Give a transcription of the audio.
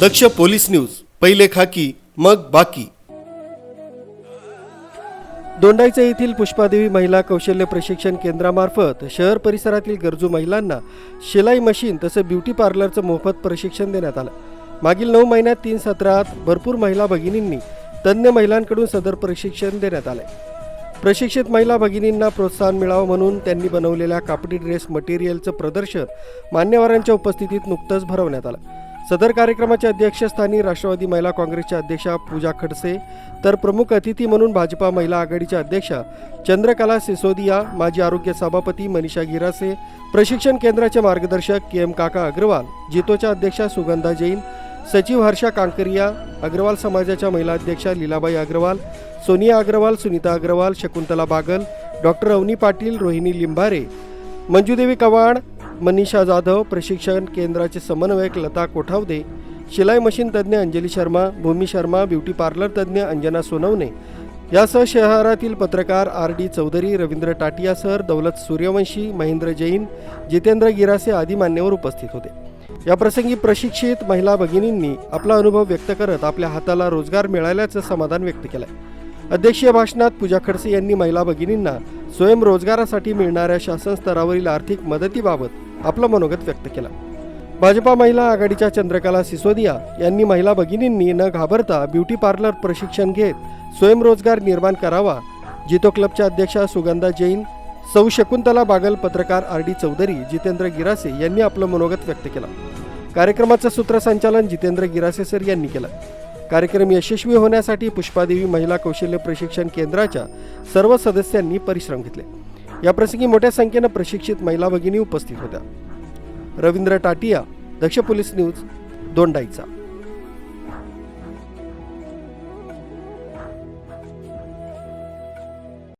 दक्ष police news पहिले खाकी मग बाकी. दोंडाईचा येथील पुष्पादेवी महिला कौशल्य प्रशिक्षण केंद्रामार्फत शहर परिसरातील गरजू महिलांना शिलाई मशीन तसं ब्युटी पार्लरचं मोफत प्रशिक्षण देण्यात आलं. मागील नऊ महिन्यात तीन सत्रात भरपूर महिला भगिनींनी तज्ज्ञ महिलांकडून सदर प्रशिक्षण देण्यात आलंय. प्रशिक्षित महिला भगिनींना प्रोत्साहन मिळावं म्हणून त्यांनी बनवलेल्या कापडी ड्रेस मटेरियलचं प्रदर्शन मान्यवरांच्या उपस्थितीत नुकतंच भरवण्यात आलं. सदर कार्यक्रमाच्या अध्यक्षस्थानी राष्ट्रवादी महिला काँग्रेसच्या अध्यक्षा पूजा खडसे तर प्रमुख अतिथी म्हणून भाजपा महिला आघाडीच्या अध्यक्षा चंद्रकला सिसोदिया माजी आरोग्य सभापती मनीषा गिरासे प्रशिक्षण केंद्राचे मार्गदर्शक के एम काका अग्रवाल जितोच्या अध्यक्षा सुगंधा जैन सचिव हर्षा कांकरिया अग्रवाल समाजाच्या महिला अध्यक्षा लीलाबाई अग्रवाल सोनिया अग्रवाल सुनीता अग्रवाल शकुंतला बागल डॉक्टर अवनी पाटील रोहिणी लिंबारे मंजुदेवी कवाड मनीषा जाधव प्रशिक्षण केंद्राचे समन्वयक लता कोठावदे शिलाई मशीन तज्ज्ञ अंजली शर्मा भूमी शर्मा ब्युटी पार्लर तज्ज्ञ अंजना सोनवणे. यासह शहरातील पत्रकार R D Chaudhari Ravindra Tatia sir Daulat Suryavanshi Mahendra Jain Jitendra Girase आदी मान्यवर उपस्थित होते. या प्रसंगी प्रशिक्षित महिला भगिनींनी आपला अनुभव व्यक्त करत आपल्या हाताला रोजगार मिळाल्याचं समाधान व्यक्त केलंय. अध्यक्षीय भाषणात पूजा खडसे यांनी महिला भगिनींना स्वयंरोजगारासाठी मिळणाऱ्या शासन स्तरावरील आर्थिक मदतीबाबत आपलं मनोगत व्यक्त केलं. भाजपा महिला आघाडीच्या चंद्रकला सिसोदिया यांनी महिला भगिनींनी न घाबरता ब्युटी पार्लर प्रशिक्षण घेत स्वयंरोजगार निर्माण करावा जितो क्लबच्या अध्यक्षा सुगंधा जैन सौ शकुंतला बागल पत्रकार आर डी चौधरी जितेंद्र गिरासे यांनी आपलं मनोगत व्यक्त केलं. कार्यक्रमाचं सूत्रसंचालन जितेंद्र गिरासे सर यांनी केलं. कार्यक्रम यशस्वी होण्यासाठी पुष्पादेवी महिला कौशल्य प्रशिक्षण केंद्राच्या सर्व सदस्यांनी परिश्रम घेतले. याप्रसंगी मोठ्या संख्येनं प्रशिक्षित महिला भगिनी उपस्थित होत्या. Ravindra Tatia Daksh police news Dondaicha.